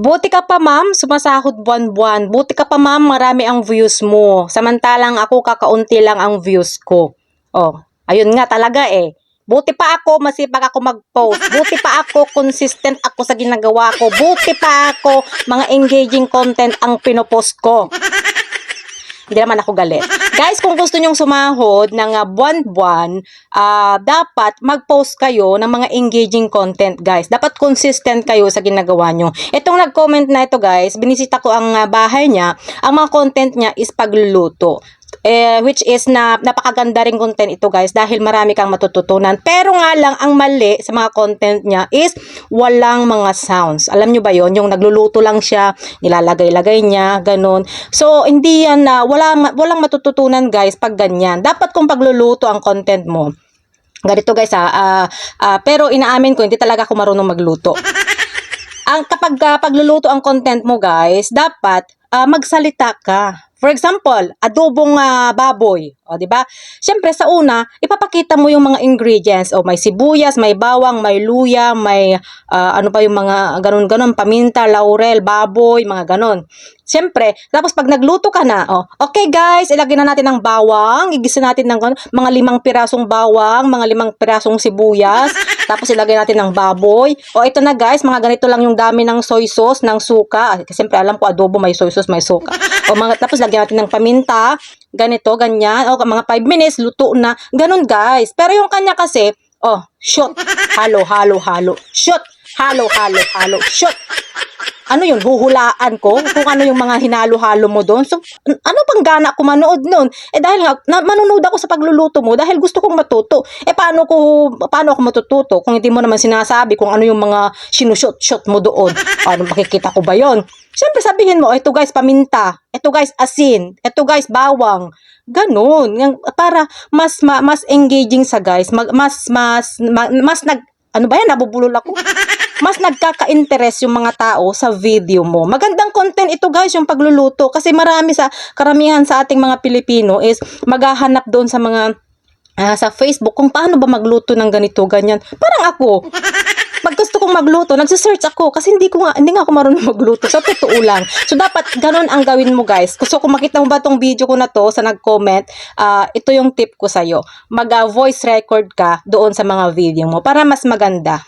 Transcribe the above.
Buti ka pa ma'am, sumasahod buwan-buwan. Buti ka pa ma'am, marami ang views mo. Samantalang ako kakaunti lang ang views ko. Oh, ayun nga talaga eh. Buti pa ako, masipag ako mag-post. Buti pa ako, consistent ako sa ginagawa ko. Buti pa ako, mga engaging content ang pinopost ko. Hindi naman ako galit. Guys, kung gusto nyong sumahod ng buwan-buwan, ah, dapat mag-post kayo ng mga engaging content, guys. Dapat consistent kayo sa ginagawa nyo. Itong nag-comment na ito, guys, binisita ko ang ah, bahay niya. Ang mga content niya is pagluluto. Eh, which is na napakaganda rin content ito guys dahil marami kang matututunan. Pero nga lang ang mali sa mga content niya is walang mga sounds. Alam nyo ba yon Yung nagluluto lang siya, nilalagay-lagay niya, ganun. So, hindi yan na, wala, walang matututunan guys pag ganyan. Dapat kung pagluluto ang content mo, ganito guys ha, ah, ah, pero inaamin ko, hindi talaga ako marunong magluto ang kapag uh, pagluluto ang content mo guys, dapat ah, magsalita ka. For example, adobong ah, baboy, o di ba? Syempre sa una, ipapakita mo yung mga ingredients, o may sibuyas, may bawang, may luya, may ah, ano pa yung mga ganun-ganun, paminta, laurel, baboy, mga ganun. Syempre, tapos pag nagluto ka na, oh, okay guys, ilagay na natin ng bawang, igisa natin ng ganun, mga limang pirasong bawang, mga limang pirasong sibuyas, tapos ilagay natin ng baboy. O ito na guys, mga ganito lang yung dami ng soy sauce, ng suka. Kasi siyempre alam ko adobo may soy sauce, may suka. O mga, tapos lagyan natin ng paminta, ganito, ganyan. O mga 5 minutes, luto na. Ganun guys. Pero yung kanya kasi, oh, shot, halo, halo, halo, shot, halo, halo, halo, shot ano yun, huhulaan ko kung ano yung mga hinalo-halo mo doon. So, an- ano pang gana ko manood noon? Eh dahil nga, na, manonood ako sa pagluluto mo dahil gusto kong matuto. Eh paano ko, paano ako matututo kung hindi mo naman sinasabi kung ano yung mga sinushoot-shot mo doon? Paano makikita ko ba yon? Siyempre sabihin mo, ito guys, paminta. Ito guys, asin. Ito guys, bawang. Ganun. Para mas, ma, mas engaging sa guys. Mag, mas, mas, ma- mas nag, ano ba yan? Nabubulol ako mas nagkaka-interest yung mga tao sa video mo. Magandang content ito guys, yung pagluluto. Kasi marami sa, karamihan sa ating mga Pilipino is maghahanap doon sa mga, ah, sa Facebook kung paano ba magluto ng ganito, ganyan. Parang ako. Pag gusto kong magluto, nagsisearch ako kasi hindi ko nga, hindi nga ako marunong magluto. Sa totoo lang. So, dapat ganun ang gawin mo, guys. Gusto ko makita mo ba tong video ko na to sa nag-comment, ah, ito yung tip ko sa'yo. Mag-voice record ka doon sa mga video mo para mas maganda.